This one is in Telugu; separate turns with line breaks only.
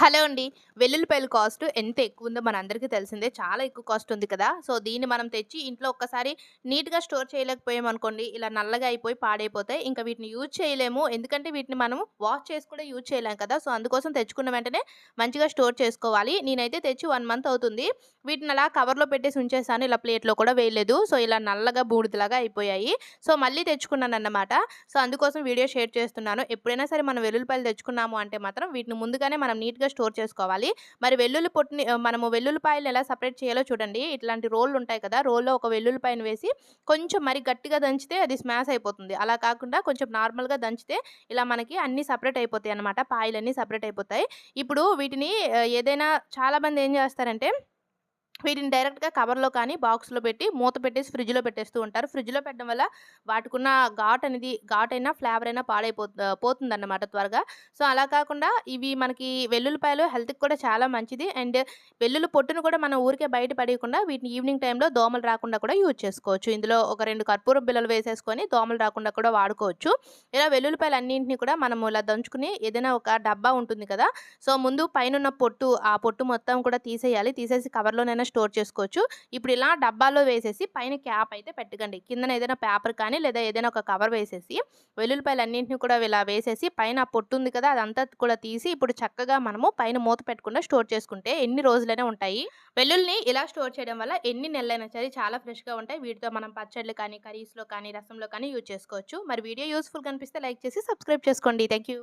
హలో అండి. వెల్లుల్లిపాయల కాస్ట్ ఎంత ఎక్కువ ఉందో మన మనందరికీ తెలిసిందే. చాలా ఎక్కువ కాస్ట్ ఉంది కదా! సో, దీన్ని మనం తెచ్చి ఇంట్లో ఒక్కసారి నీట్‌గా స్టోర్ చేయలేకపోయామనుకోండి, ఇలా నల్లగా అయిపోయి పాడైపోతాయి. ఇంకా వీటిని యూజ్ చేయలేము. ఎందుకంటే వీటిని మనం వాష్ చేసి కూడా యూజ్ చేయలేం కదా! సో, అందుకోసం తెచ్చుకున్న వెంటనే మంచిగా స్టోర్ చేసుకోవాలి. నేనైతే తెచ్చి వన్ మంత్ అవుతుంది. వీటిని అలా కవర్‌లో పెట్టేసి ఉంచేసాను. ఇలా ప్లేట్‌లో కూడా వేయలేదు. సో, ఇలా నల్లగా బూడిదలాగా అయిపోయాయి. సో, మళ్ళీ తెచ్చుకున్నానన్నమాట. సో, అందుకోసం వీడియో షేర్ చేస్తున్నాను. ఎప్పుడైనా సరే మనం వెల్లుల్లిపాయలు తెచ్చుకున్నాము అంటే మాత్రం వీటిని ముందుగానే మనం నీట్‌గా స్టోర్ చేసుకోవాలి. మరి వెల్లుల్లి పొట్టుని మనము వెల్లుల్లిపాయలు ఎలా సపరేట్ చేయాలో చూడండి. ఇట్లాంటి రోళ్ళు ఉంటాయి కదా! రోల్లో ఒక వెల్లుల్లిపాయను వేసి కొంచెం మరి గట్టిగా దంచితే అది స్మాష్ అయిపోతుంది. అలా కాకుండా కొంచెం నార్మల్‌గా దంచితే ఇలా మనకి అన్నీ అయిపోతాయి అనమాట పాయలన్నీ సపరేట్ అయిపోతాయి. ఇప్పుడు వీటిని ఏదైనా చాలామంది ఏం చేస్తారంటే వీటిని డైరెక్ట్‌గా కవర్‌లో కానీ, బాక్స్‌లో పెట్టి మూత పెట్టేసి ఫ్రిడ్జ్‌లో పెట్టేస్తూ ఉంటారు. ఫ్రిడ్జ్‌లో పెట్టడం వల్ల వాటికున్న ఘాట్ అనేది ఘాట్ అయినా ఫ్లేవర్ అయినా పాడైపో పోతుందన్నమాట త్వరగా. సో, అలా కాకుండా ఇవి మనకి వెల్లుల్లిపాయలు హెల్త్‌కి కూడా చాలా మంచిది. అండ్ వెల్లుల్లి పొట్టును కూడా మనం ఊరికే బయట పడేయకుండా వీటిని ఈవినింగ్ టైంలో దోమలు రాకుండా కూడా యూజ్ చేసుకోవచ్చు. ఇందులో ఒక రెండు కర్పూరం బిల్లలు వేసేసుకొని దోమలు రాకుండా కూడా వాడుకోవచ్చు. ఇలా వెల్లుల్లిపాయలు అన్నింటినీ కూడా మనము ఇలా దంచుకుని ఏదైనా ఒక డబ్బా ఉంటుంది కదా! సో, ముందు పైనున్న పొట్టు, ఆ పొట్టు మొత్తం కూడా తీసేయాలి. తీసేసి కవర్‌లోనైనా స్టోర్ చేసుకోవచ్చు. ఇప్పుడు ఇలా డబ్బాలో వేసేసి పైన క్యాప్ అయితే పెట్టకండి. కిందన ఏదైనా పేపర్ కానీ లేదా ఏదైనా ఒక కవర్ వేసేసి వెల్లుల్లిపాయలు వెల్లుల్లిపాయలన్నింటిని కూడా ఇలా వేసేసి పైన పొట్టుంది పొట్టు ఉంది కదా! అదంతా కూడా తీసి ఇప్పుడు చక్కగా మనము పైన మూత పెట్టకుండా స్టోర్ చేసుకుంటే ఎన్ని రోజులైనా ఉంటాయి. వెల్లుల్లిని ఇలా స్టోర్ చేయడం వల్ల ఎన్ని నెలలైనా సరే చాలా ఫ్రెష్‌గా ఉంటాయి. వీటితో మనం పచ్చళ్ళు కానీ, కర్రీస్‌లో కానీ, రసంలో కానీ యూజ్ చేసుకోవచ్చు. మరి వీడియో యూస్ఫుల్ కనిపిస్తే లైక్ చేసి సబ్స్క్రైబ్ చేసుకోండి. Thank you.